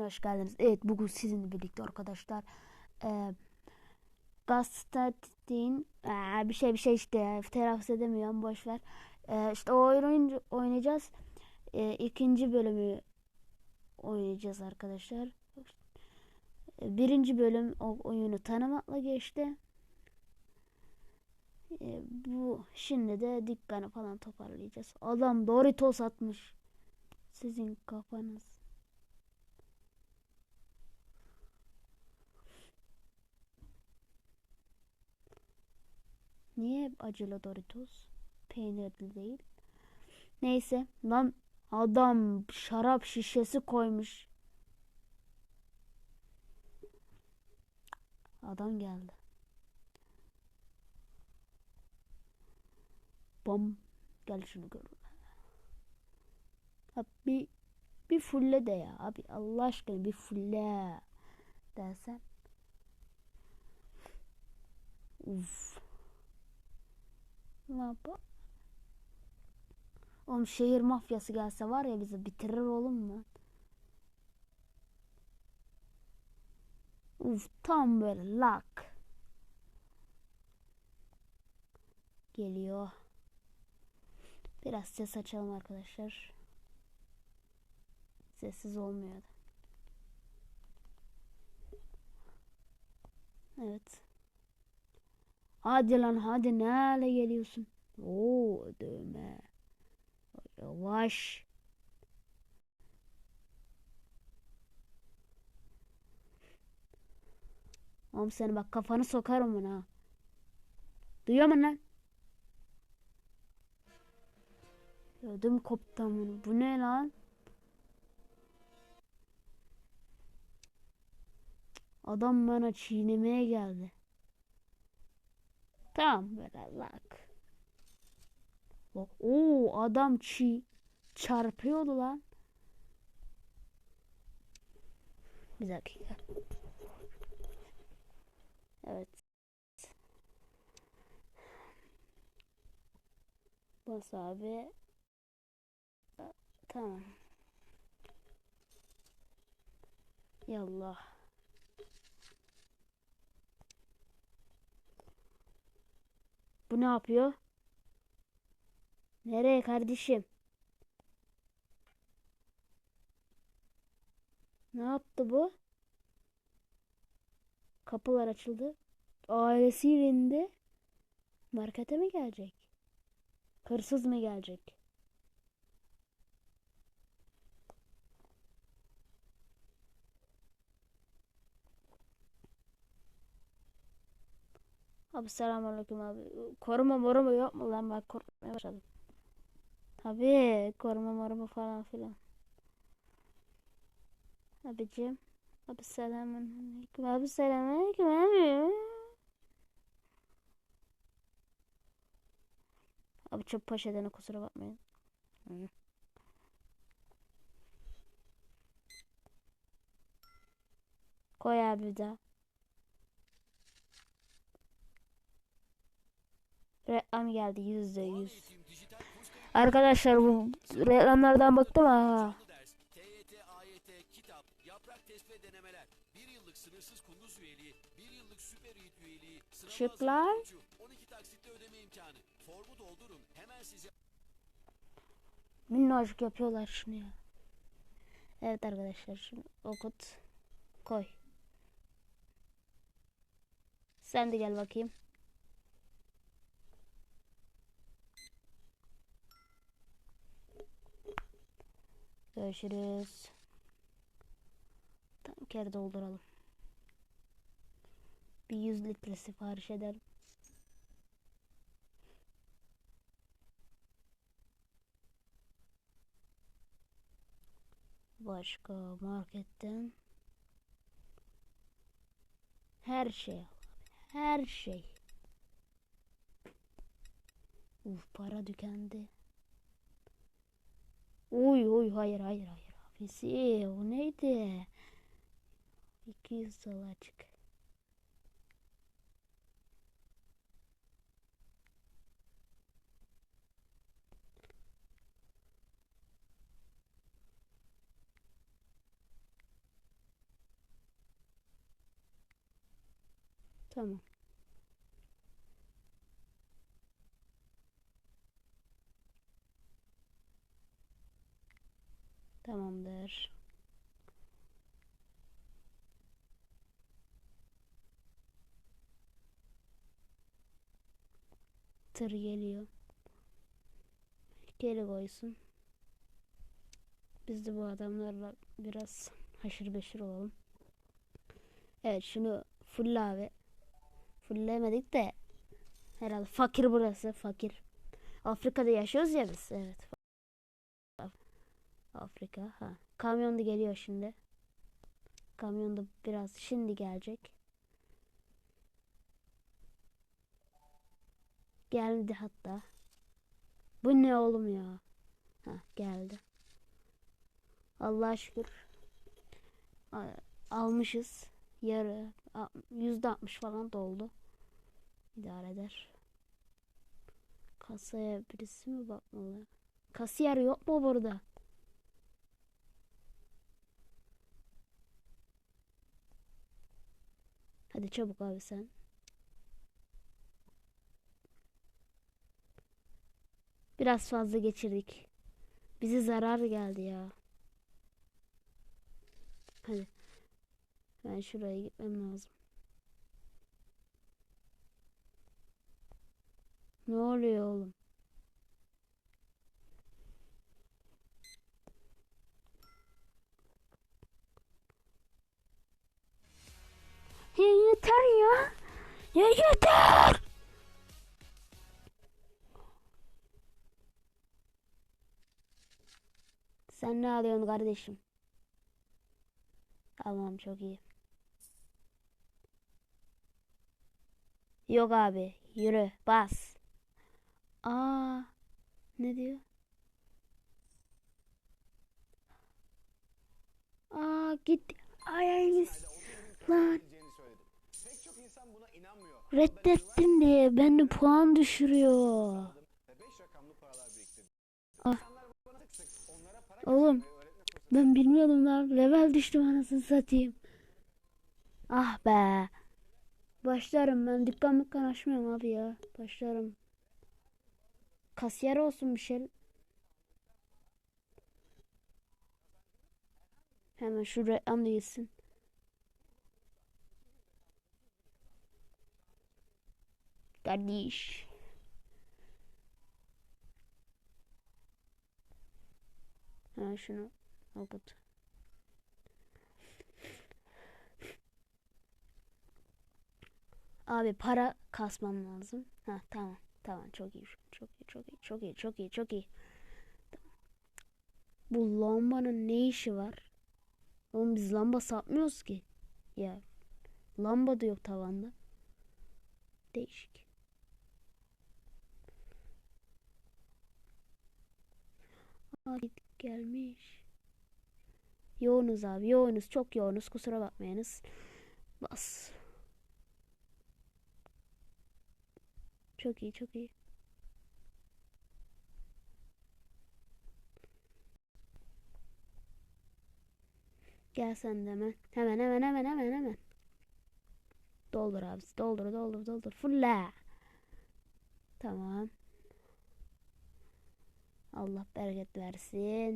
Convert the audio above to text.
Hoş geldiniz. Evet bugün sizinle birlikte arkadaşlar e, Gastatin e, bir şey bir şey işte telaffuz edemiyorum boş ver. E, işte o oyun oynayacağız. E, ikinci bölümü oynayacağız arkadaşlar. E, birinci bölüm o oyunu tanımakla geçti. E, bu şimdi de dükkanı falan toparlayacağız. Adam Doritos atmış. Sizin kafanız. Niye acılı Doritos? Peynirli değil. Neyse lan adam şarap şişesi koymuş. Adam geldi. Bom. Gel şunu gör. Abi bir, bir fulle de ya. Abi Allah aşkına bir fulle dersen. Uf. Ne yapalım? Oğlum şehir mafyası gelse var ya bizi bitirir oğlum mu? Uf tam böyle lak. Geliyor. Biraz ses açalım arkadaşlar. Sessiz olmuyor da. Evet. Hadi lan hadi ne hale geliyorsun? Oo dövme. Yavaş. Oğlum seni bak kafanı sokarım buna. Duyuyor musun lan? Ödüm koptu bunu. Bu ne lan? Adam bana çiğnemeye geldi. Tamam böyle lak. Bak o adam çiğ çarpıyordu lan. Bir dakika. Evet. Bas abi. Tamam. Yallah. Bu ne yapıyor? Nereye kardeşim? Ne yaptı bu? Kapılar açıldı. Ailesiyle indi. Markete mi gelecek? Hırsız mı gelecek? Abi selamünaleyküm abi. Koruma moruma mu lan? Bak korkmaya başladım. Tabii koruma moruma falan filan. Abicim. Abi selamünaleyküm. Abi selamünaleyküm abi. Abi çok poşetine kusura bakmayın. Koy abi daha. Reklam geldi yüzde yüz. Arkadaşlar bu reklamlardan bıktım ha. Şıklar. hazırlık koçu, 12 taksitle ödeme imkanı. Formu doldurun, hemen size Minnacık yapıyorlar şunu ya. Evet arkadaşlar şunu okut. Koy. Sen de gel bakayım. Görüşürüz. Tanker dolduralım. Bir 100 litre sipariş edelim. Başka marketten her şey. Her şey. Uf para tükendi. Uy uy hayır hayır hayır abisi o neydi? 200 dolar. Tamam. Tır geliyor. Geri koysun. Biz de bu adamlarla biraz haşır beşir olalım. Evet şunu full abi. Fulllemedik de herhalde fakir burası fakir. Afrika'da yaşıyoruz ya biz. Evet. Afrika. Ha. Kamyon da geliyor şimdi. Kamyon da biraz şimdi gelecek. Geldi hatta. Bu ne oğlum ya? Ha geldi. Allah'a şükür. Almışız. Yarı yüzde altmış falan doldu. İdare eder. Kasaya birisi mi bakmalı? Kasiyer yok mu burada? Hadi çabuk abi sen. Biraz fazla geçirdik. Bize zarar geldi ya. Hadi. Ben şuraya gitmem lazım. Ne oluyor oğlum? Ya yeter ya. Ya yeter. Sen ne alıyorsun kardeşim? Tamam çok iyi. Yok abi yürü bas. Aa ne diyor? Aa gitti. Ay ay lan reddettin diye beni puan düşürüyor. Ve 5 rakamlı paralar biriktirdim. Ah. Oğlum ben bilmiyordum lan. Level düştüm anasını satayım. Ah be. Başlarım ben dükkan dükkan açmıyorum abi ya. Başlarım. Kasiyer olsun bir şey. Hemen şu reklam da. Kardeş. Hemen şunu okut. Abi para kasmam lazım. Ha tamam. Tamam çok iyi. Çok iyi. Çok iyi. Çok iyi. Çok iyi. Çok iyi. Bu lambanın ne işi var? Oğlum biz lamba satmıyoruz ki. Ya lamba da yok tavanda. Değişik. Aa git gelmiş. Yoğunuz abi. Yoğunuz. Çok yoğunuz. Kusura bakmayınız. Bas. Çok iyi, çok iyi. Gel sen de hemen. Hemen hemen hemen hemen hemen. Doldur abi. Doldur doldur doldur. Fulla. Tamam. Allah bereket versin.